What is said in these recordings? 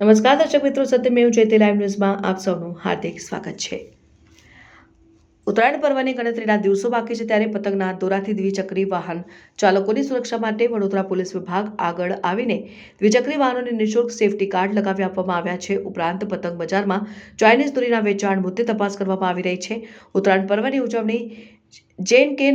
નમસ્કાર, દર્શક મિત્રો સત્યમેવ જયતે લાઈવ ન્યૂઝમાં આપ સૌનું હાર્દિક સ્વાગત છે. ઉત્તરાયણ પર્વની ગણતરીના દિવસો બાકી છે ત્યારે પતંગના દોરાથી દ્વિચક્રી વાહન ચાલકોની સુરક્ષા માટે વડોદરા પોલીસ વિભાગ આગળ આવીને દ્વિચક્રી વાહનોને નિઃશુલ્ક સેફટી કાર્ડ લગાવી આપવામાં આવ્યા છે. ઉપરાંત પતંગ બજારમાં ચાઇનીઝ દોરીના વેચાણ મુદ્દે તપાસ કરવામાં આવી રહી છે. ઉત્તરાયણ પર્વની ઉજવણી જેન કે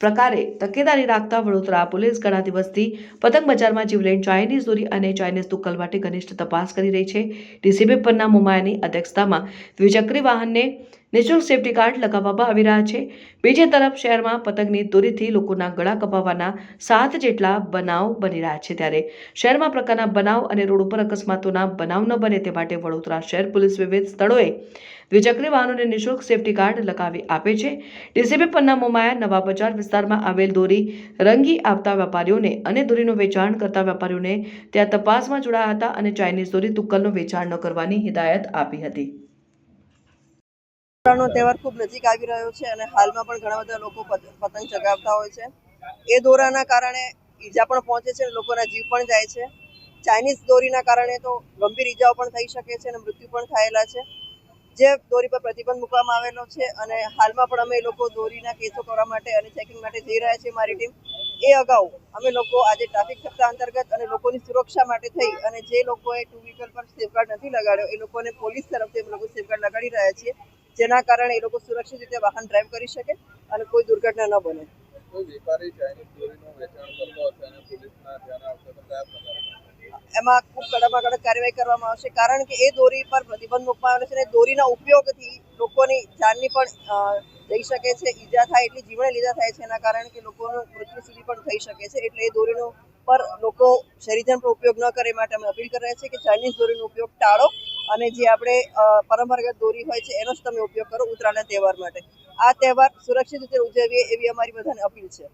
પ્રકારે તકેદારી રાખતા વડોદરા પોલીસ ઘણા દિવસથી પતંગ બજારમાં જીવલેણ ચાઇનીઝ દોરી અને ચાઇનીઝ તુક્કલ માટે ઘનિષ્ઠ તપાસ કરી રહી છે. ડીસીબી પન્ના મુમાયાની અધ્યક્ષતામાં દ્વિચક્રી વાહનને નિઃશુલ્ક સેફટી કાર્ડ લગાવવામાં આવી રહ્યા છે. બીજી તરફ શહેરમાં પતંગની દોરીથી લોકોના ગળા કપાવવાના સાત જેટલા બનાવ બની રહ્યા છે ત્યારે શહેરમાં પ્રકારના બનાવ અને રોડ ઉપર અકસ્માતોના બનાવ ન બને તે માટે વડોદરા શહેર પોલીસ વિવિધ સ્થળોએ દ્વિચક્રી વાહનોને નિઃશુલ્ક સેફટી કાર્ડ લગાવી આપે છે. ડીસીપી પન્ના મોમાયા નવા બજાર વિસ્તારમાં આવેલ દોરી રંગી આપતા વેપારીઓને અને દોરીનું વેચાણ કરતા વેપારીઓને ત્યાં તપાસમાં જોડાયા હતા અને ચાઇનીઝ દોરી તુક્કલનું વેચાણ ન કરવાની હિદાયત આપી હતી. ઉત્તરાયણનો તહેવાર ખૂબ નજીક આવી રહ્યો છે અને હાલમાં પણ ઘણા બધા લોકો પતંગ ચગાવતા હોય છે. એ દોરાના કારણે ઈજા પણ પહોંચે છે લોકોના જીવ પણ જાય છે. ચાઇનીઝ દોરીના કારણે તો ગંભીર ઈજાઓ પણ થઈ શકે છે અને મૃત્યુ પણ થયેલા છે. જે દોરી પર પ્રતિબંધ મૂકવામાં આવેલો છે અને હાલમાં પણ અમે લોકો દોરીના કેસો કરવા માટે અને ચેકિંગ માટે જઈ રહ્યા છીએ મારી ટીમ. એ અગાઉ અમે લોકો આજે ટ્રાફિક સપ્તાહ અંતર્ગત અને લોકોની સુરક્ષા માટે થઈ અને જે લોકોએ ટુ વ્હીકલ પર સેફગાર્ડ નથી લગાડ્યો, એ લોકોને પોલીસ તરફથી અમે લોકો સેફગાર્ડ લગાડી રહ્યા છીએ. જેના કારણે એ લોકો સુરક્ષિત રીતે વાહન ડ્રાઈવ કરી શકે અને કોઈ દુર્ઘટના ન બને. એમાં ખૂબ કડકમાં કડક કાર્યવાહી કરવામાં આવશે કારણ કે એ દોરી પર પ્રતિબંધ મૂકવામાં આવે છે અને દોરીના ઉપયોગથી લોકોની જાનની પણ જઈ શકે છે ઈજા થાય એટલી જીવને લીધા થાય છે એના કારણે કે લોકોનું મૃત્યુ સુધી પણ થઈ શકે છે એટલે એ દોરીનો પર લોકો શરીરજન પર ઉપયોગ ન કરે માટે અમે અપીલ કરી રહ્યા છીએ કે ચાઇનીઝ દોરીનો ઉપયોગ ટાળો અને જે આપણે પરંપરાગત દોરી હોય છે, એનો જ તમે ઉપયોગ કરો ઉત્તરાયણના તહેવાર માટે. આ તહેવાર સુરક્ષિત રીતે ઉજવીએ એવી અમારી બધાને અપીલ છે.